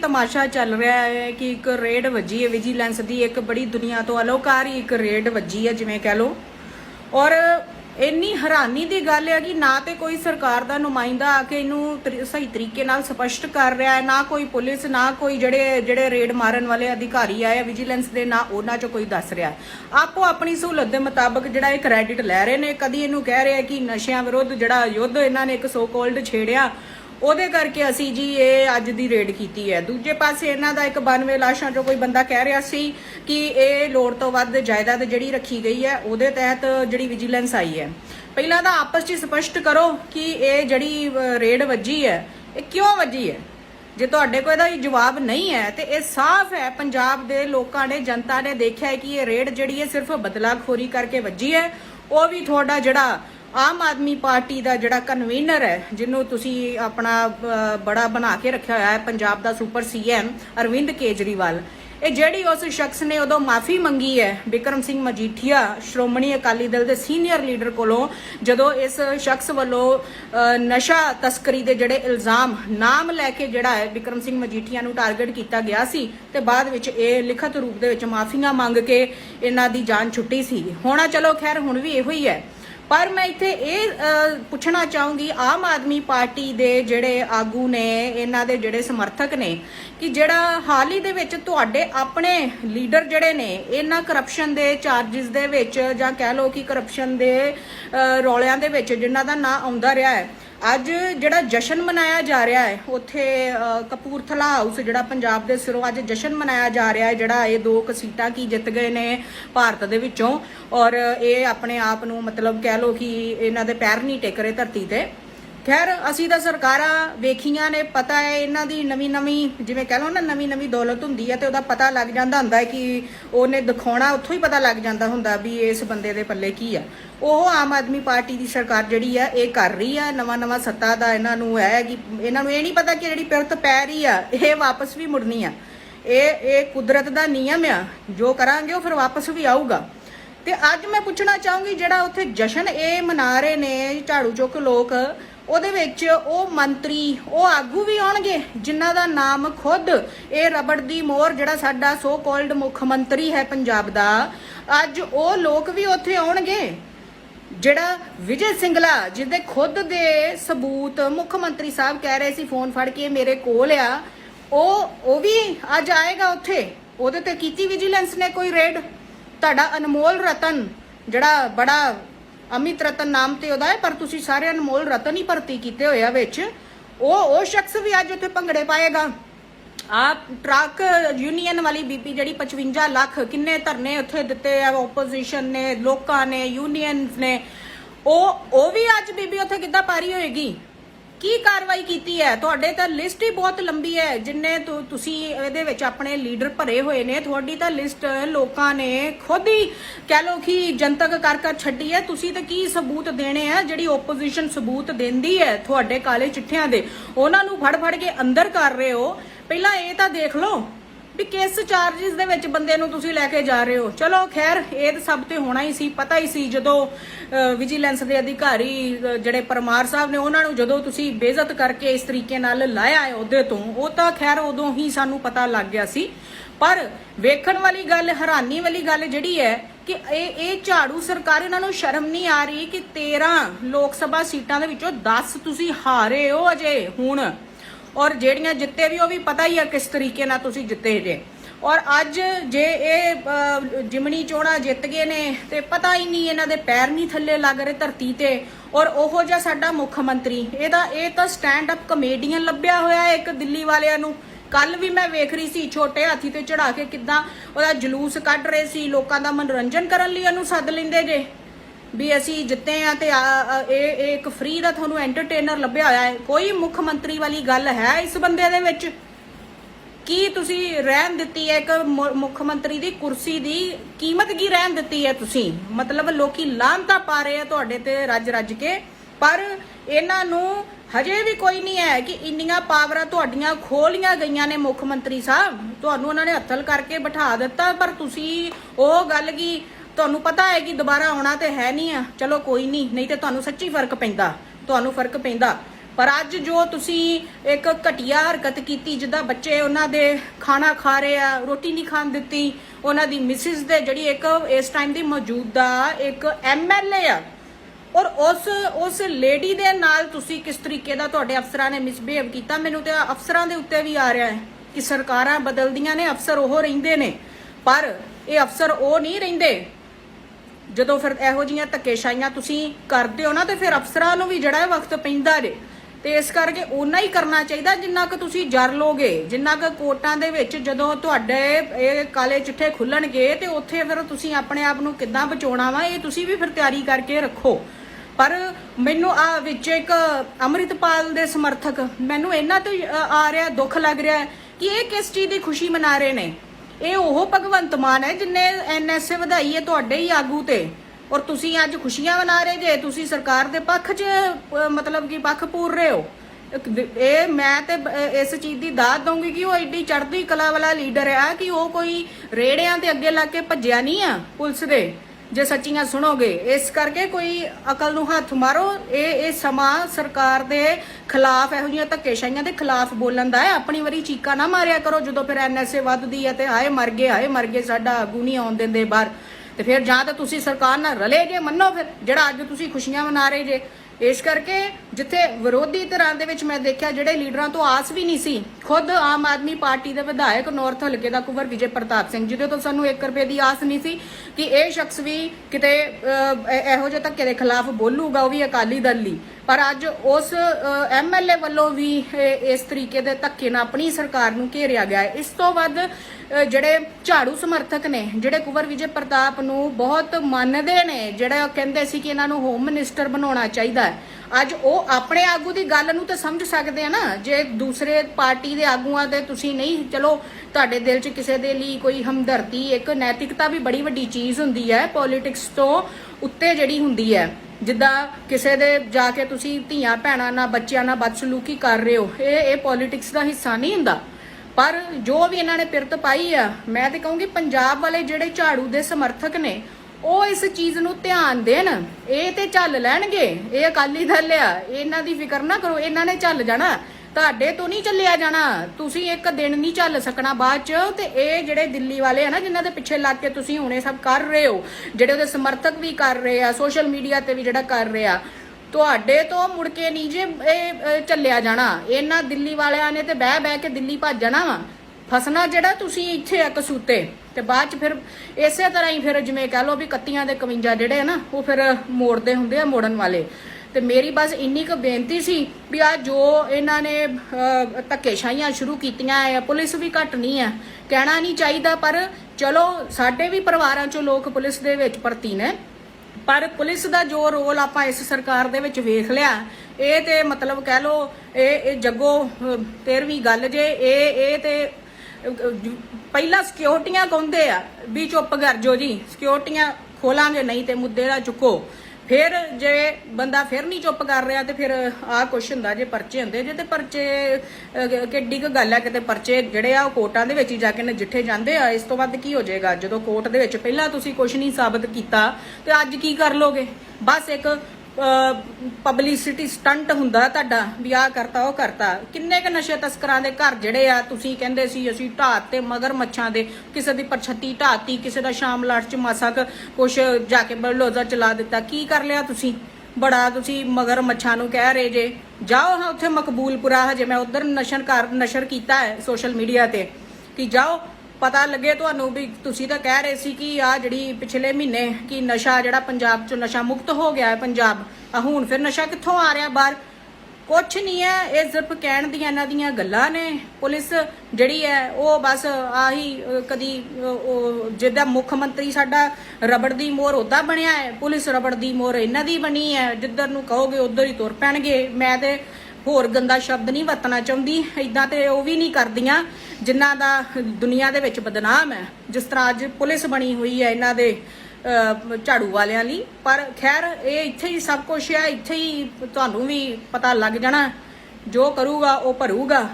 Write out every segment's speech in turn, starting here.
ਤਮਾਸ਼ਾ ਚੱਲ ਰਿਹਾ ਹੈ ਕਿ ਇੱਕ ਰੇਡ ਵੱਜੀ ਹੈ ਵਿਜੀਲੈਂਸ ਦੀ ਇੱਕ ਬੜੀ ਦੁਨੀਆ ਤੋਂ ਅਲੋਕਾਰੀ ਇੱਕ ਰੇਡ ਵੱਜੀ ਹੈ, ਜਿਵੇਂ ਕਹਿ ਲਓ। ਔਰ ਇੰਨੀ ਹੈਰਾਨੀ ਦੀ ਗੱਲ ਹੈ ਕਿ ਨਾ ਤੇ ਕੋਈ ਸਰਕਾਰ ਦਾ ਨੁਮਾਇੰਦਾ ਆ ਕੇ ਇਹਨੂੰ ਸਹੀ ਤਰੀਕੇ ਨਾਲ ਸਪਸ਼ਟ ਕਰ ਰਿਹਾ ਹੈ, ਨਾ ਕੋਈ ਪੁਲਿਸ, ਨਾ ਕੋਈ ਜਿਹੜੇ ਜਿਹੜੇ ਰੇਡ ਮਾਰਨ ਵਾਲੇ ਅਧਿਕਾਰੀ ਆਏ ਵਿਜੀਲੈਂਸ ਦੇ, ਨਾ ਉਹਨਾਂ ਚੋਂ ਕੋਈ ਦੱਸ ਰਿਹਾ ਆਪੋ ਆਪਣੀ ਸਹੂਲਤ ਦੇ ਮੁਤਾਬਕ ਜਿਹੜਾ ਇਹ ਕ੍ਰੈਡਿਟ ਲੈ ਰਹੇ ਨੇ, ਕਦੀ ਇਹਨੂੰ ਕਹਿ ਰਹੇ ਆ ਕਿ ਨਸ਼ਿਆਂ ਵਿਰੁੱਧ ਜਿਹੜਾ ਯੁੱਧ ਇਹਨਾਂ ਨੇ ਇੱਕ ਸੋ ਕਾਲਡ ਛੇੜਿਆ ਉਹਦੇ ਕਰਕੇ ਅਸੀਂ ਜੀ ਇਹ ਅੱਜ ਦੀ ਰੇਡ ਕੀਤੀ ਹੈ। ਦੂਜੇ ਪਾਸੇ ਇਹਨਾਂ ਦਾ ਇੱਕ 92 ਲਾਸ਼ਾਂ ਚੋਂ ਕੋਈ ਬੰਦਾ ਕਹਿ ਰਿਹਾ ਸੀ ਕਿ ਇਹ ਲੋੜ ਤੋਂ ਵੱਧ ਜਾਇਦਾਦ ਜਿਹੜੀ ਰੱਖੀ ਗਈ ਹੈ, ਉਹਦੇ ਤਹਿਤ ਜਿਹੜੀ ਵਿਜੀਲੈਂਸ ਆਈ ਹੈ। ਪਹਿਲਾਂ ਤਾਂ ਆਪਸ 'ਚ ਸਪਸ਼ਟ ਕਰੋ ਕਿ ਇਹ ਜਿਹੜੀ ਰੇਡ ਵੱਜੀ ਹੈ, ਇਹ ਕਿਉਂ ਵੱਜੀ ਹੈ? ਜੇ ਤੁਹਾਡੇ ਕੋਲ ਇਹਦਾ ਜਵਾਬ ਨਹੀਂ ਹੈ, ਤੇ ਇਹ ਸਾਫ਼ ਹੈ, ਪੰਜਾਬ ਦੇ ਲੋਕਾਂ ਨੇ, ਜਨਤਾ ਨੇ ਦੇਖਿਆ ਹੈ ਕਿ ਇਹ ਰੇਡ ਜਿਹੜੀ ਹੈ ਸਿਰਫ ਬਦਲਾਖੋਰੀ ਕਰਕੇ ਵੱਜੀ ਹੈ। ਉਹ ਵੀ ਤੁਹਾਡਾ ਜਿਹੜਾ ਆਮ ਆਦਮੀ ਪਾਰਟੀ ਦਾ ਜਿਹੜਾ ਕਨਵੀਨਰ ਹੈ, ਜਿਹਨੂੰ ਤੁਸੀਂ ਆਪਣਾ ਬੜਾ ਬਣਾ ਕੇ ਰੱਖਿਆ ਹੋਇਆ ਹੈ, ਪੰਜਾਬ ਦਾ ਸੁਪਰ ਸੀਐਮ ਅਰਵਿੰਦ ਕੇਜਰੀਵਾਲ। ਇਹ ਜਿਹੜੀ ਉਸ ਸ਼ਖਸ ਨੇ ਉਦੋਂ ਮਾਫੀ ਮੰਗੀ ਹੈ, ਬਿਕਰਮ ਸਿੰਘ ਮਜੀਠੀਆ, ਸ਼੍ਰੋਮਣੀ ਅਕਾਲੀ ਦਲ ਦੇ ਸੀਨੀਅਰ ਲੀਡਰ ਕੋਲੋਂ, ਜਦੋਂ ਇਸ ਸ਼ਖਸ ਵੱਲੋਂ ਨਸ਼ਾ ਤਸਕਰੀ ਦੇ ਜਿਹੜੇ ਇਲਜ਼ਾਮ, ਨਾਮ ਲੈ ਕੇ ਜਿਹੜਾ ਹੈ, ਬਿਕਰਮ ਸਿੰਘ ਮਜੀਠੀਆ ਨੂੰ ਟਾਰਗੇਟ ਕੀਤਾ ਗਿਆ ਸੀ, ਤੇ ਬਾਅਦ ਵਿੱਚ ਇਹ ਲਿਖਤ ਰੂਪ ਦੇ ਵਿੱਚ ਮਾਫੀਆਂ ਮੰਗ ਕੇ ਇਹਨਾਂ ਦੀ ਜਾਨ ਛੁੱਟੀ ਸੀ। ਹੋਣਾ ਚਲੋ ਖੈਰ, ਹੁਣ ਵੀ ਇਹੋ ਹੀ ਹੈ। ਪਰ ਮੈਂ ਇੱਥੇ ਇਹ ਪੁੱਛਣਾ ਚਾਹੂੰਗੀ, ਆਮ ਆਦਮੀ ਪਾਰਟੀ ਦੇ ਜਿਹੜੇ ਆਗੂ ਨੇ, ਇਹਨਾਂ ਦੇ ਜਿਹੜੇ ਸਮਰਥਕ ਨੇ, ਕਿ ਜਿਹੜਾ ਹਾਲ ਹੀ ਦੇ ਵਿੱਚ ਤੁਹਾਡੇ ਆਪਣੇ ਲੀਡਰ ਜਿਹੜੇ ਨੇ, ਇਹਨਾਂ ਕਰਪਸ਼ਨ ਦੇ ਚਾਰजेस ਦੇ ਵਿੱਚ ਜਾਂ ਕਹਿ ਲਓ ਕਿ ਕਰਪਸ਼ਨ ਦੇ ਰੌਲਿਆਂ ਦੇ ਵਿੱਚ ਜਿਨ੍ਹਾਂ ਦਾ ਨਾਂ ਆਉਂਦਾ ਰਿਹਾ ਹੈ ਅੱਜ ਜਿਹੜਾ ਜਸ਼ਨ ਮਨਾਇਆ ਜਾ ਰਿਹਾ ਹੈ, ਉੱਥੇ ਕਪੂਰਥਲਾ ਹਾਊਸ ਜਿਹੜਾ ਪੰਜਾਬ ਦੇ ਸਿਰੋਂ ਅੱਜ ਜਸ਼ਨ ਮਨਾਇਆ ਜਾ ਰਿਹਾ ਹੈ, ਜਿਹੜਾ ਇਹ ਦੋ ਕੁ ਸੀਟਾਂ ਕੀ ਜਿੱਤ ਗਏ ਨੇ ਭਾਰਤ ਦੇ ਵਿੱਚੋਂ ਔਰ ਇਹ ਆਪਣੇ ਆਪ ਨੂੰ ਮਤਲਬ ਕਹਿ ਲਓ ਕਿ ਇਹਨਾਂ ਦੇ ਪੈਰ ਨਹੀਂ ਟਿਕ ਰਹੇ ਧਰਤੀ ਤੇ। ਖੈਰ, ਅਸੀਂ ਤਾਂ ਸਰਕਾਰਾਂ ਵੇਖੀਆਂ ਨੇ, ਪਤਾ ਹੈ ਇਹਨਾਂ ਦੀ ਨਵੀਂ ਨਵੀਂ, ਜਿਵੇਂ ਕਹਿ ਲਓ ਨਾ, ਨਵੀਂ ਨਵੀਂ ਦੌਲਤ ਹੁੰਦੀ ਹੈ ਤੇ ਉਹਦਾ ਪਤਾ ਲੱਗ ਜਾਂਦਾ ਹੁੰਦਾ ਹੈ ਕਿ ਉਹਨੇ ਦਿਖਾਉਣਾ, ਉੱਥੋਂ ਹੀ ਪਤਾ ਲੱਗ ਜਾਂਦਾ ਹੁੰਦਾ ਵੀ ਇਸ ਬੰਦੇ ਦੇ ਪੱਲੇ ਕੀ ਆ। ਉਹ ਆਮ ਆਦਮੀ ਪਾਰਟੀ ਦੀ ਸਰਕਾਰ ਜਿਹੜੀ ਆ, ਇਹ ਕਰ ਰਹੀ ਆ, ਨਵਾਂ ਨਵਾਂ ਸੱਤਾ ਦਾ ਇਹਨਾਂ ਨੂੰ ਹੈ ਕਿ ਇਹਨਾਂ ਨੂੰ ਇਹ ਨਹੀਂ ਪਤਾ ਕਿ ਜਿਹੜੀ ਪਿਰਤ ਪੈ ਰਹੀ ਆ, ਇਹ ਵਾਪਸ ਵੀ ਮੁੜਨੀ ਆ। ਇਹ ਇਹ ਕੁਦਰਤ ਦਾ ਨਿਯਮ ਆ, ਜੋ ਕਰਾਂਗੇ ਉਹ ਫਿਰ ਵਾਪਸ ਵੀ ਆਊਗਾ। ਤੇ ਅੱਜ ਮੈਂ ਪੁੱਛਣਾ ਚਾਹੂੰਗੀ, ਜਿਹੜਾ ਉੱਥੇ ਜਸ਼ਨ ਇਹ ਮਨਾ ਰਹੇ ਨੇ, ਝਾੜੂ ਚੁੱਕ ਲੋਕ ਉਹਦੇ ਵਿੱਚ ਉਹ ਮੰਤਰੀ, ਉਹ ਆਗੂ ਵੀ ਆਉਣਗੇ, ਜਿਨ੍ਹਾਂ ਦਾ ਨਾਮ ਖੁਦ ਇਹ ਰਬੜ ਦੀ ਮੋਰ ਜਿਹੜਾ ਸਾਡਾ ਸੋ ਕਾਲਡ ਮੁੱਖ ਮੰਤਰੀ ਹੈ ਪੰਜਾਬ ਦਾ, ਅੱਜ ਉਹ ਲੋਕ ਵੀ ਉੱਥੇ ਆਉਣਗੇ। ਜਿਹੜਾ ਵਿਜੇ ਸਿੰਗਲਾ, ਜਿਹਦੇ ਖੁਦ ਦੇ ਸਬੂਤ ਮੁੱਖ ਮੰਤਰੀ ਸਾਹਿਬ ਕਹਿ ਰਹੇ ਸੀ, ਫੋਨ ਫੜ ਕੇ ਮੇਰੇ ਕੋਲ ਆ, ਉਹ ਉਹ ਵੀ ਅੱਜ ਆਏਗਾ ਉੱਥੇ। ਉਹਦੇ ਤੇ ਕੀਤੀ ਵਿਜੀਲੈਂਸ ਨੇ ਕੋਈ ਰੇਡ? ਤੁਹਾਡਾ ਅਨਮੋਲ ਰਤਨ, ਜਿਹੜਾ ਬੜਾ ਅਮਿਤ ਰਤਨ ਨਾਮ ਤੇ ਉਹਦਾ ਹੈ, ਪਰ ਤੁਸੀਂ ਸਾਰੇ ਅਨਮੋਲ ਰਤਨ ਹੀ ਭਰਤੀ ਕੀਤੇ ਹੋਏ ਆ ਵਿੱਚ। ਉਹ ਉਹ ਸ਼ਖਸ ਵੀ ਅੱਜ ਉੱਥੇ ਭੰਗੜੇ ਪਾਏਗਾ। ਆ ਟਰੱਕ ਯੂਨੀਅਨ ਵਾਲੀ ਬੀਪੀ ਜਿਹੜੀ 55 ਲੱਖ ਕਿੰਨੇ ਧਰਨੇ ਉੱਥੇ ਦਿੱਤੇ ਆ ਆਪੋਜੀਸ਼ਨ ਨੇ, ਲੋਕਾਂ ਨੇ ਯੂਨੀਅਨਸ ਨੇ। ਉਹ ਉਹ ਵੀ ਅੱਜ ਬੀਬੀ ਉੱਥੇ ਕਿੱਦਾਂ ਪਾਰੀ ਹੋਏਗੀ? ਕੀ ਕਾਰਵਾਈ ਕੀਤੀ ਹੈ? ਤੁਹਾਡੇ ਤਾਂ ਲਿਸਟ ਹੀ ਬਹੁਤ ਲੰਬੀ ਹੈ, ਜਿੰਨੇ ਤੁਸੀਂ ਇਹਦੇ ਵਿੱਚ ਆਪਣੇ ਲੀਡਰ ਭਰੇ ਹੋਏ ਨੇ, ਤੁਹਾਡੀ ਤਾਂ ਲਿਸਟ ਲੋਕਾਂ ਨੇ ਖੁਦ ਹੀ ਕਹਿ ਲਓ ਕਿ ਜਨਤਕ ਕਰ ਕਰ ਛੱਡੀ ਹੈ। ਤੁਸੀਂ ਤਾਂ ਕੀ ਸਬੂਤ ਦੇਣੇ ਆ? ਜਿਹੜੀ ਆਪੋਜੀਸ਼ਨ ਸਬੂਤ ਦਿੰਦੀ ਹੈ ਤੁਹਾਡੇ ਕਾਲੇ ਚਿੱਠਿਆਂ ਦੇ, ਉਹਨਾਂ ਨੂੰ ਫੜ ਫੜ ਕੇ ਅੰਦਰ ਕਰ ਰਹੇ ਹੋ। ਪਹਿਲਾਂ ਇਹ ਤਾਂ ਦੇਖ ਲਓ। ਵੀ ਕਿਸ ਚਾਰजेस ਦੇ ਵਿੱਚ ਬੰਦੇ ਨੂੰ ਤੁਸੀਂ ਲੈ ਕੇ ਜਾ ਰਹੇ ਹੋ? ਚਲੋ, ਖੈਰ, ਇਹ ਤਾਂ ਸਭ ਤੇ ਹੋਣਾ ਹੀ ਸੀ, ਪਤਾ ਹੀ ਸੀ ਜਦੋਂ ਵਿਜੀਲੈਂਸ ਦੇ ਅਧਿਕਾਰੀ ਜਿਹੜੇ ਪਰਮਾਰ ਸਾਹਿਬ ਨੇ ਉਹਨਾਂ ਨੂੰ ਜਦੋਂ ਤੁਸੀਂ ਬੇਇੱਜ਼ਤ ਕਰਕੇ ਇਸ ਤਰੀਕੇ ਨਾਲ ਲਾਇਆ ਹੈ ਉਹਦੇ ਤੋਂ, ਉਹ ਤਾਂ ਖੈਰ ਉਦੋਂ ਹੀ ਸਾਨੂੰ ਪਤਾ ਲੱਗ ਗਿਆ ਸੀ। ਪਰ ਵੇਖਣ ਵਾਲੀ ਗੱਲ, ਹੈਰਾਨੀ ਵਾਲੀ ਗੱਲ ਜਿਹੜੀ ਹੈ ਕਿ ਇਹ ਇਹ ਝਾੜੂ ਸਰਕਾਰ ਇਹਨਾਂ ਨੂੰ ਸ਼ਰਮ ਨਹੀਂ ਆ ਰਹੀ ਕਿ 13 ਲੋਕ ਸਭਾ ਸੀਟਾਂ ਦੇ ਵਿੱਚੋਂ 10 ਤੁਸੀਂ ਹਾਰੇ ਹੋ ਅਜੇ ਹੁਣ। ਔਰ ਜਿਹੜੀਆਂ ਜਿੱਤੇ ਵੀ ਉਹ ਵੀ ਪਤਾ ਹੀ ਆ ਕਿਸ ਤਰੀਕੇ ਨਾਲ ਤੁਸੀਂ ਜਿੱਤੇ ਜੇ। ਔਰ ਅੱਜ ਜੇ ਇਹ ਅ, ਜਿਮਣੀ ਚੋਣਾ ਜਿੱਤ ਗਏ ਨੇ ਤੇ ਪਤਾ ਹੀ ਨਹੀਂ ਇਹਨਾਂ ਦੇ ਪੈਰ ਨਹੀਂ ਥੱਲੇ ਲੱਗ ਰਹੇ ਧਰਤੀ ਤੇ। ਔਰ ਉਹੋ ਜਿਹਾ ਸਾਡਾ ਮੁੱਖ ਮੰਤਰੀ ਇਹਦਾ ਇਹ ਤਾਂ ਸਟੈਂਡ ਅਪ ਕਮੇਡੀਅਨ ਲੱਭਿਆ ਹੋਇਆ ਇੱਕ ਦਿੱਲੀ ਵਾਲਿਆਂ ਨੂੰ। ਕੱਲ ਵੀ ਮੈਂ ਵੇਖ ਰਹੀ ਸੀ ਛੋਟੇ ਹਾਥੀ ਤੇ ਚੜਾ ਕੇ ਕਿਦਾਂ ਉਹਦਾ ਜਲੂਸ ਕੱਢ ਰਹੇ ਸੀ ਲੋਕਾਂ ਦਾ ਮਨੋਰੰਜਨ ਕਰਨ ਲਈ ਉਹਨੂੰ ਸੱਦ ਲੈਂਦੇ ਜੇ। ਵੀ ਅਸੀਂ ਜਿੱਤੇ ਆ ਤੇ ਇਹ ਇਹ ਇੱਕ ਫ੍ਰੀ ਦਾ ਤੁਹਾਨੂੰ ਐਂਟਰਟੇਨਰ ਲੱਭਿਆ ਹੋਇਆ ਹੈ। ਕੋਈ ਮੁੱਖ ਮੰਤਰੀ ਵਾਲੀ ਗੱਲ ਹੈ ਇਸ ਬੰਦੇ ਦੇ ਵਿੱਚ? ਕੀ ਤੁਸੀਂ ਰਹਿਣ ਦਿੱਤੀ ਹੈ ਇੱਕ ਮੁੱਖ ਮੰਤਰੀ ਦੀ ਕੁਰਸੀ ਦੀ? ਕੀਮਤ ਕੀ ਰਹਿਣ ਦਿੱਤੀ ਹੈ ਤੁਸੀਂ? ਮਤਲਬ ਲੋਕੀ ਲਾਂਤਾ ਪਾ ਰਹੇ ਆ ਤੁਹਾਡੇ ਤੇ ਰੱਜ ਰੱਜ ਕੇ। ਪਰ ਇਹਨਾਂ ਨੂੰ ਹਜੇ ਵੀ ਕੋਈ ਨਹੀਂ ਹੈ ਕਿ ਇੰਨੀਆਂ ਪਾਵਰਾਂ ਤੁਹਾਡੀਆਂ ਖੋਲੀਆਂ ਗਈਆਂ ਨੇ ਮੁੱਖ ਮੰਤਰੀ ਸਾਹਿਬ। ਤੁਹਾਨੂੰ ਉਹਨਾਂ ਨੇ ਹੱਥਲ ਕਰਕੇ ਬਿਠਾ ਦਿੱਤਾ, ਪਰ ਤੁਸੀਂ ਉਹ ਗੱਲ ਕੀ ਤੁਹਾਨੂੰ ਪਤਾ ਹੈ ਕਿ ਦੁਬਾਰਾ ਆਉਣਾ ਤੇ ਹੈ ਨਹੀਂ ਆ। ਚਲੋ ਕੋਈ ਨਹੀਂ ਨਹੀਂ ਤੇ ਤੁਹਾਨੂੰ ਸੱਚੀ ਫ਼ਰਕ ਪੈਂਦਾ। ਤੁਹਾਨੂੰ ਫ਼ਰਕ ਪੈਂਦਾ। ਪਰ ਅੱਜ ਜੋ ਤੁਸੀਂ ਇੱਕ ਘਟੀਆ ਹਰਕਤ ਕੀਤੀ, ਜਿੱਦਾਂ ਬੱਚੇ ਉਹਨਾਂ ਦੇ ਖਾਣਾ ਖਾ ਰਹੇ ਆ, ਰੋਟੀ ਨਹੀਂ ਖਾਣ ਦਿੱਤੀ, ਉਹਨਾਂ ਦੀ ਮਿਸਿਸ ਦੇ ਜਿਹੜੀ ਇੱਕ ਇਸ ਟਾਈਮ ਦੀ ਮੌਜੂਦਾ ਇੱਕ ਐਮਐਲਏ ਆ, ਔਰ ਉਸ ਉਸ ਲੇਡੀ ਦੇ ਨਾਲ ਤੁਸੀਂ ਕਿਸ ਤਰੀਕੇ ਦਾ ਤੁਹਾਡੇ ਅਫਸਰਾਂ ਨੇ ਮਿਸਬਿਹੇਵ ਕੀਤਾ? ਮੈਨੂੰ ਤੇ ਅਫਸਰਾਂ ਦੇ ਉੱਤੇ ਵੀ ਆ ਰਿਹਾ ਹੈ ਕਿ ਸਰਕਾਰਾਂ ਬਦਲਦੀਆਂ ਨੇ, ਅਫਸਰ ਉਹ ਰਹਿੰਦੇ ਨੇ। ਪਰ ਇਹ ਅਫਸਰ ਉਹ ਨਹੀਂ ਰਹਿੰਦੇ ਜਦੋਂ ਫਿਰ ਇਹੋ ਜੀਆਂ ਧੱਕੇਸ਼ਾਹੀਆਂ ਤੁਸੀਂ ਕਰਦੇ ਹੋ ਨਾ, ਤੇ ਫਿਰ ਅਫਸਰਾਂ ਨੂੰ ਵੀ ਜਿਹੜਾ ਹੈ ਵਕਤ ਪੈਂਦਾ ਜੇ। ਤੇ ਇਸ ਕਰਕੇ ਓਨਾ ਹੀ ਕਰਨਾ ਚਾਹੀਦਾ ਜਿੰਨਾ ਕਿ ਤੁਸੀਂ ਜਰ ਲੋਗੇ, ਜਿੰਨਾ ਕਿ ਕੋਰਟਾਂ ਦੇ ਵਿੱਚ ਜਦੋਂ ਤੁਹਾਡੇ ਇਹ ਕਾਲੇ ਚਿੱਠੇ ਖੁੱਲਣਗੇ, ਤੇ ਉੱਥੇ ਫਿਰ ਤੁਸੀਂ ਆਪਣੇ ਆਪ ਨੂੰ ਕਿੱਦਾਂ ਬਚਾਉਣਾ ਵਾ, ਇਹ ਤੁਸੀਂ ਵੀ ਫਿਰ ਤਿਆਰੀ ਕਰਕੇ ਰੱਖੋ। ਪਰ ਮੈਨੂੰ ਆ ਵਿੱਚ ਇੱਕ ਅੰਮ੍ਰਿਤਪਾਲ ਦੇ ਸਮਰਥਕ, ਮੈਨੂੰ ਇਹਨਾਂ ਤੋਂ ਆ ਰਿਹਾ, ਦੁੱਖ ਲੱਗ ਰਿਹਾ ਕਿ ਇਹ ਕਿਸ ਚੀਜ਼ ਦੀ ਖੁਸ਼ੀ ਮਨਾ ਰਹੇ ਨੇ? ਇਹ ਉਹ ਭਗਵੰਤ ਮਾਨ ਹੈ ਜਿਨੇ ਐਨਐਸਏ ਵਧਾਈ ਹੈ ਤੁਹਾਡੇ ਹੀ ਆਗੂ ਤੇ। ਔਰ ਤੁਸੀਂ ਅੱਜ ਖੁਸ਼ੀਆਂ ਮਨਾ ਰਹੇ ਜੇ ਤੁਸੀਂ ਸਰਕਾਰ ਦੇ ਪੱਖ 'ਚ ਅ, ਮਤਲਬ ਕਿ ਪੱਖ ਪੂਰ ਰਹੇ ਹੋ। ਇੱਕ ਇਹ ਮੈਂ ਤੇ ਬ- ਇਸ ਚੀਜ਼ ਦੀ ਦਾਤ ਦਊਂਗੀ ਕਿ ਉਹ ਐਡੀ ਚੜ੍ਹਦੀ ਕਲਾ ਵਾਲਾ ਲੀਡਰ ਆ ਕਿ ਉਹ ਕੋਈ ਰੇੜਿਆਂ ਤੇ ਅੱਗੇ ਲੱਗ ਕੇ ਭੱਜਿਆ ਨਹੀਂ ਆ ਪੁਲਿਸ ਦੇ। ਜੇ ਸੱਚੀਆਂ ਸੁਣੋਗੇ, ਇਸ ਕਰਕੇ ਕੋਈ ਅਕਲ ਨੂੰ ਹੱਥ ਮਾਰੋ। ਇਹ ਇਹ ਸਮਾਂ ਸਰਕਾਰ ਦੇ ਖਿਲਾਫ ਇਹੋ ਜਿਹੀਆਂ ਧੱਕੇਸ਼ਾਹੀਆਂ ਦੇ ਖਿਲਾਫ ਬੋਲਣ ਦਾ ਹੈ। ਆਪਣੀ ਵਾਰੀ ਚੀਕਾ ਨਾ ਮਾਰਿਆ ਕਰੋ। ਜਦੋਂ ਫਿਰ ਐਨਐਸਏ ਵੱਧਦੀ ਹੈ ਤੇ ਹਾਏ ਮਰ ਗਏ, ਹਾਏ ਮਰ ਗਏ, ਸਾਡਾ ਆਗੂ ਨਹੀਂ ਆਉਣ ਦਿੰਦੇ ਬਾਹਰ। ਤੇ ਫਿਰ ਜਾਂ ਤਾਂ ਤੁਸੀਂ ਸਰਕਾਰ ਨਾਲ ਰਲੇ ਜੇ ਮੰਨੋ ਫਿਰ। ਜਿਹੜਾ ਅੱਜ ਤੁਸੀਂ ਖੁਸ਼ੀਆਂ ਮਨਾ ਰਹੇ ਜੇ। ਇਸ ਕਰਕੇ ਜਿੱਥੇ ਵਿਰੋਧੀ ਧਿਰਾਂ ਦੇ ਵਿੱਚ ਮੈਂ ਦੇਖਿਆ ਜਿਹੜੇ ਲੀਡਰਾਂ ਤੋਂ ਆਸ ਵੀ ਨਹੀਂ ਸੀ, ਖੁਦ ਆਮ ਆਦਮੀ ਪਾਰਟੀ ਦੇ ਵਿਧਾਇਕ ਨੌਰਥ ਹਲਕੇ ਦਾ ਕੁਵਰ ਵਿਜੇ ਪ੍ਰਤਾਪ ਸਿੰਘ, ਜਿਹਦੇ ਤੋਂ ਸਾਨੂੰ 1 ਰੁਪਏ ਦੀ ਆਸ ਨਹੀਂ ਸੀ ਕਿ ਇਹ ਸ਼ਖਸ ਵੀ ਕਿਤੇ ਇਹੋ ਜਿਹੇ ਧੱਕੇ ਦੇ ਖਿਲਾਫ ਬੋਲੂਗਾ, ਉਹ ਵੀ ਅਕਾਲੀ ਦਲ ਲਈ। ਪਰ ਅੱਜ ਉਸ ਐਮਐਲਏ ਵੱਲੋਂ ਵੀ, ਇਹ- ਇਸ ਤਰੀਕੇ ਦੇ ਧੱਕੇ ਨਾਲ ਆਪਣੀ ਸਰਕਾਰ ਨੂੰ ਘੇਰਿਆ ਗਿਆ ਹੈ। ਇਸ ਤੋਂ ਵੱਧ ਜਿਹੜੇ ਝਾੜੂ ਸਮਰਥਕ ਨੇ, ਜਿਹੜੇ ਕੁਵਰ ਵਿਜੇ ਪ੍ਰਤਾਪ ਨੂੰ ਬਹੁਤ ਮੰਨਦੇ ਨੇ, ਜਿਹੜੇ ਉਹ ਕਹਿੰਦੇ ਸੀ ਕਿ ਇਹਨਾਂ ਨੂੰ ਹੋਮ ਮਿਨਿਸਟਰ ਬਣਾਉਣਾ ਚਾਹੀਦਾ ਹੈ। ਅੱਜ ਉਹ ਆਪਣੇ ਆਗੂ ਦੀ ਗੱਲ ਨੂੰ ਤਾਂ ਸਮਝ ਸਕਦੇ ਆ ਨਾ। ਜੇ ਦੂਸਰੇ ਪਾਰਟੀ ਦੇ ਆਗੂਆਂ 'ਤੇ ਤੁਸੀਂ ਨਹੀਂ, ਚਲੋ, ਤੁਹਾਡੇ ਦਿਲ 'ਚ ਕਿਸੇ ਦੇ ਲਈ ਕੋਈ ਹਮਦਰਦੀ, ਇੱਕ ਨੈਤਿਕਤਾ ਵੀ ਬੜੀ ਵੱਡੀ ਚੀਜ਼ ਹੁੰਦੀ ਹੈ, ਪੋਲਿਟਿਕਸ ਤੋਂ ਉੱਤੇ ਜਿਹੜੀ ਹੁੰਦੀ ਹੈ। ਜਿੱਦਾਂ ਕਿਸੇ ਦੇ ਜਾ ਕੇ ਤੁਸੀਂ ਧੀਆਂ ਭੈਣਾਂ ਨਾਲ ਬੱਚਿਆਂ ਨਾਲ ਬਦਸਲੂਕੀ ਕਰ ਰਹੇ ਹੋ, ਇਹ ਇਹ ਪੋਲਿਟਿਕਸ ਦਾ ਹਿੱਸਾ ਨਹੀਂ ਹੁੰਦਾ। ਪਰ ਜੋ ਵੀ ਇਹਨਾਂ ਨੇ ਪਿਰਤ ਪਾਈ ਆ, ਮੈਂ ਤੇ ਕਹੂੰਗੀ ਪੰਜਾਬ ਵਾਲੇ ਜਿਹੜੇ ਝਾੜੂ ਦੇ ਸਮਰਥਕ ਨੇ, ਉਹ ਇਸ ਚੀਜ਼ ਨੂੰ ਧਿਆਨ ਦੇਣ, ਇਹ ਤੇ ਚੱਲ ਲੈਣਗੇ, ਇਹ ਅਕਾਲੀ ਦਲ ਆ, ਇਹਨਾਂ ਦੀ ਫਿਕਰ ਨਾ ਕਰੋ, ਇਹਨਾਂ ਨੇ ਚੱਲ ਜਾਣਾ। ਤੁਹਾਡੇ ਤੋਂ ਨਹੀਂ ਚੱਲਿਆ ਜਾਣਾ। ਤੁਸੀਂ ਇੱਕ ਦਿਨ ਨਹੀਂ ਚੱਲ ਸਕਣਾ ਬਾਅਦ ਚ ਤੇ ਇਹ ਜਿਹੜੇ ਦਿੱਲੀ ਵਾਲੇ ਆ ਨਾ, ਜਿਨ੍ਹਾਂ ਦੇ ਪਿੱਛੇ ਲੱਗ ਕੇ ਤੁਸੀਂ ਹੁਣੇ ਸਭ ਕਰ ਰਹੇ ਹੋ, ਜਿਹੜੇ ਉਹਦੇ ਸਮਰਥਕ ਵੀ ਕਰ ਰਹੇ ਆ ਸੋਸ਼ਲ ਮੀਡੀਆ ਤੇ ਵੀ ਜਿਹੜਾ ਕਰ ਰਹੇ ਆ, ਤੁਹਾਡੇ ਤੋਂ ਮੁੜ ਕੇ ਨਹੀਂ ਜੇ ਇਹ ਚੱਲਿਆ ਜਾਣਾ। ਇਹਨਾਂ ਦਿੱਲੀ ਵਾਲਿਆਂ ਨੇ ਤੇ ਬਹਿ ਬਹਿ ਕੇ ਦਿੱਲੀ ਭੱਜ ਜਾਣਾ ਵਾ। ਫਸਣਾ ਜਿਹੜਾ ਤੁਸੀਂ ਇੱਥੇ ਆ ਕਸੂਤੇ। ਤੇ ਬਾਅਦ ਚ ਫਿਰ ਇਸੇ ਤਰ੍ਹਾਂ ਹੀ ਫਿਰ ਜਿਵੇਂ ਕਹ ਲਓ ਵੀ ਕੱਤੀਆਂ ਦੇ 51 ਜਿਹੜੇ ਆ ਨਾ, ਉਹ ਫਿਰ ਮੋੜਦੇ ਹੁੰਦੇ ਆ, ਮੋੜਨ ਵਾਲੇ। ਤੇ ਮੇਰੀ ਬਸ ਇੰਨੀ ਕੁ ਬੇਨਤੀ ਸੀ ਵੀ ਆ ਜੋ ਇਹਨਾਂ ਨੇ ਧੱਕੇਸ਼ਾਹੀਆਂ ਸ਼ੁਰੂ ਕੀਤੀਆਂ ਆ ਪੁਲਿਸ ਵੀ ਘੱਟ ਨਹੀਂ ਆ ਕਹਿਣਾ ਨਹੀਂ ਚਾਹੀਦਾ ਪਰ ਚਲੋ ਸਾਡੇ ਵੀ ਪਰਿਵਾਰਾਂ ਚੋਂ ਲੋਕ ਪੁਲਿਸ ਦੇ ਵਿੱਚ ਭਰਤੀ ਨੇ। ਪਰ ਪੁਲਿਸ ਦਾ ਜੋ ਰੋਲ ਆਪਾਂ ਇਸ ਸਰਕਾਰ ਦੇ ਵਿੱਚ ਵੇਖ ਲਿਆ ਇਹ ਤੇ ਮਤਲਬ ਕਹਿ ਲੋ ਇਹ ਇਹ ਜੱਗੋ ਅਹ, 13ਵੀਂ ਗੱਲ ਜੇ ਇਹ ਇਹ ਤੇ ਪਹਿਲਾਂ ਸਿਕਿਉਰਟੀਆਂ ਕਹਿੰਦੇ ਆ ਵੀ ਚੁੱਪ ਕਰ ਜੋ ਜੀ ਸਿਕਿਉਰਟੀਆਂ ਖੋਲਾਂਗੇ ਨਹੀਂ ਤੇ ਮੁੱਦੇ ਦਾ ਚੁੱਕੋ। ਫਿਰ ਜੇ ਬੰਦਾ ਫਿਰ ਨਹੀਂ ਚੁੱਪ ਕਰ ਰਿਹਾ ਤੇ ਫਿਰ ਆਹ ਕੁਛ ਹੁੰਦਾ ਜੇ ਪਰਚੇ ਹੁੰਦੇ ਜੇ ਤੇ ਪਰਚੇ ਅਹ, ਕਿੱਡੀ ਕੁ ਗੱਲ ਹੈ ਕਿਤੇ ਪਰਚੇ ਜਿਹੜੇ ਆ ਉਹ ਕੋਰਟਾਂ ਦੇ ਵਿੱਚ ਹੀ ਜਾ ਕੇ ਨਜਿੱਠੇ ਜਾਂਦੇ ਆ ਇਸ ਤੋਂ ਵੱਧ ਕੀ ਹੋ ਜਾਏਗਾ? ਜਦੋਂ ਕੋਰਟ ਦੇ ਵਿੱਚ ਪਹਿਲਾਂ ਤੁਸੀਂ ਕੁਛ ਨਹੀਂ ਸਾਬਤ ਕੀਤਾ ਤੇ ਅੱਜ ਕੀ ਕਰ ਲੋਗੇ? ਬਸ ਇੱਕ ਪਬਲਿਸਿਟੀ ਸਟੰਟ ਹੁੰਦਾ ਤੁਹਾਡਾ, ਵੀ ਆਹ ਕਰਤਾ, ਉਹ ਕਰਤਾ। ਕਿੰਨੇ ਕ ਨਸ਼ੇ ਤਸਕਰਾਂ ਦੇ ਘਰ ਜਿਹੜੇ ਆ, ਤੁਸੀਂ ਕਹਿੰਦੇ ਸੀ, ਅਸੀਂ ਢਾਤ ਤੇ ਮਗਰ ਮੱਛਾਂ ਦੇ, ਕਿਸੇ ਦੀ ਪਰਛੱਤੀ ਢਾਤੀ ਕਿਸੇ ਦਾ ਸ਼ਾਮ ਲਾਟ ਚ ਮਾਸਾ ਕੁਛ ਜਾ ਕੇ ਬਲਡੋਜ਼ਰ ਚਲਾ ਦਿੱਤਾ। ਕੀ ਕਰ ਲਿਆ ਤੁਸੀਂ? ਬੜਾ ਤੁਸੀਂ ਮਗਰ ਮੱਛਾਂ ਨੂੰ ਕਹਿ ਰਹੇ ਜੇ। ਜਾਓ ਹਾਂ ਉੱਥੇ ਮਕਬੂਲਪੁਰਾ, ਹਜੇ ਮੈਂ ਉਧਰ ਨਸ਼ਰ ਕਰ ਨਸ਼ਰ ਕੀਤਾ ਹੈ ਸੋਸ਼ਲ ਮੀਡੀਆ ਤੇ। ਕਿ ਜਾਓ ਪਤਾ ਲੱਗੇ ਤੁਹਾਨੂੰ ਵੀ ਤੁਸੀਂ ਤਾਂ ਕਹਿ ਰਹੇ ਸੀ ਕਿ ਆ ਜਿਹੜੀ ਪਿਛਲੇ ਮਹੀਨੇ ਕਿ ਨਸ਼ਾ ਜਿਹੜਾ ਪੰਜਾਬ ਚੋਂ ਨਸ਼ਾ ਮੁਕਤ ਹੋ ਗਿਆ ਹੈ ਪੰਜਾਬ ਆ ਹੁਣ ਫਿਰ ਨਸ਼ਾ ਕਿੱਥੋਂ ਆ ਰਿਹਾ ਬਾਹਰ? ਕੁਛ ਨਹੀਂ ਹੈ, ਇਹ ਸਿਰਫ ਕਹਿਣ ਦੀਆਂ ਇਹਨਾਂ ਦੀਆਂ ਗੱਲਾਂ ਨੇ। ਪੁਲਿਸ ਜਿਹੜੀ ਹੈ, ਉਹ ਬਸ ਆਹੀ ਕਦੀ ਜਿੱਦਾਂ ਮੁੱਖ ਮੰਤਰੀ ਸਾਡਾ ਰਬੜ ਦੀ ਮੋਰ ਉਹਦਾ ਬਣਿਆ ਹੈ। ਪੁਲਿਸ ਰਬੜ ਦੀ ਮੋਰ ਇਹਨਾਂ ਦੀ ਬਣੀ ਹੈ। ਜਿੱਧਰ ਨੂੰ ਕਹੋਗੇ, ਉਧਰ ਹੀ ਤੁਰ ਪੈਣਗੇ। ਮੈਂ ਤੇ ਹੋਰ ਗੰਦਾ ਸ਼ਬਦ ਨਹੀਂ ਵਰਤਣਾ ਚਾਹੁੰਦੀ। ਇਦਾਂ ਤੇ ਉਹ ਵੀ ਨਹੀਂ ਕਰਦੀਆਂ ਜਿਨ੍ਹਾਂ ਦਾ ਦੁਨੀਆ ਦੇ ਵਿੱਚ ਬਦਨਾਮ ਹੈ। ਜਿਸ ਤਰ੍ਹਾਂ ਅੱਜ ਪੁਲਿਸ ਬਣੀ ਹੋਈ ਹੈ ਇਹਨਾਂ ਦੇ ਝਾੜੂ ਵਾਲਿਆਂ ਲਈ। ਪਰ ਖੈਰ, ਇਹ ਇੱਥੇ ਹੀ ਸਭ ਕੁਝ ਹੈ। ਇੱਥੇ ਹੀ ਤੁਹਾਨੂੰ ਵੀ ਪਤਾ ਲੱਗ ਜਾਣਾ। ਜੋ ਕਰੂਗਾ, ਉਹ ਭਰੂਗਾ।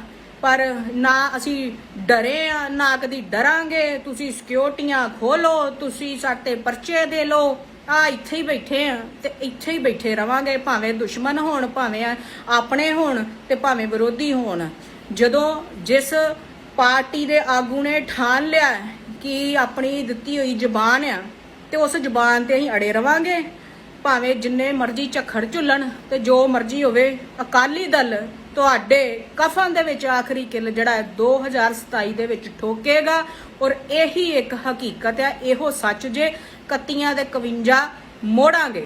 ਪਰ ਨਾ ਅਸੀਂ ਡਰੇ ਆ, ਨਾ ਕਦੀ ਡਰਾਂਗੇ। ਤੁਸੀਂ ਸਿਕਿਉਰਟੀਆਂ ਖੋਲੋ, ਤੁਸੀਂ ਸਾਡੇ ਪਰਚੇ ਦੇ ਲਓ। ਆ ਇੱਥੇ ਹੀ ਬੈਠੇ ਆ ਤੇ ਇੱਥੇ ਹੀ ਬੈਠੇ ਰਵਾਂਗੇ, ਭਾਵੇਂ ਦੁਸ਼ਮਣ ਹੋਣ, ਭਾਵੇਂ ਆਪਣੇ ਹੋਣ ਤੇ ਭਾਵੇਂ ਵਿਰੋਧੀ ਹੋਣ। ਜਦੋਂ ਜਿਸ ਪਾਰਟੀ ਦੇ ਆਗੂ ਨੇ ਠਾਣ ਲਿਆ ਕਿ ਆਪਣੀ ਦਿੱਤੀ ਹੋਈ ਜ਼ੁਬਾਨ ਆ, ਤੇ ਉਸ ਜ਼ੁਬਾਨ ਤੇ ਅਸੀਂ ਅੜੇ ਰਵਾਂਗੇ। ਭਾਵੇਂ ਜਿੰਨੇ ਮਰਜ਼ੀ ਝੱਖੜ ਝੁੱਲਣ ਤੇ ਜੋ ਮਰਜ਼ੀ ਹੋਵੇ, ਅਕਾਲੀ ਦਲ ਤੁਹਾਡੇ ਕਫਨ ਦੇ ਵਿੱਚ ਆਖਰੀ ਕਿੱਲ ਜਿਹੜਾ ਹੈ 2027 ਦੇ ਵਿੱਚ ਠੋਕੇਗਾ। ਔਰ ਇਹੀ ਇੱਕ ਹਕੀਕਤ ਹੈ ਇਹੋ ਸੱਚ ਜੇ ਕੱਤੀਆਂ ਤੇ 51 ਮੋੜਾਂਗੇ।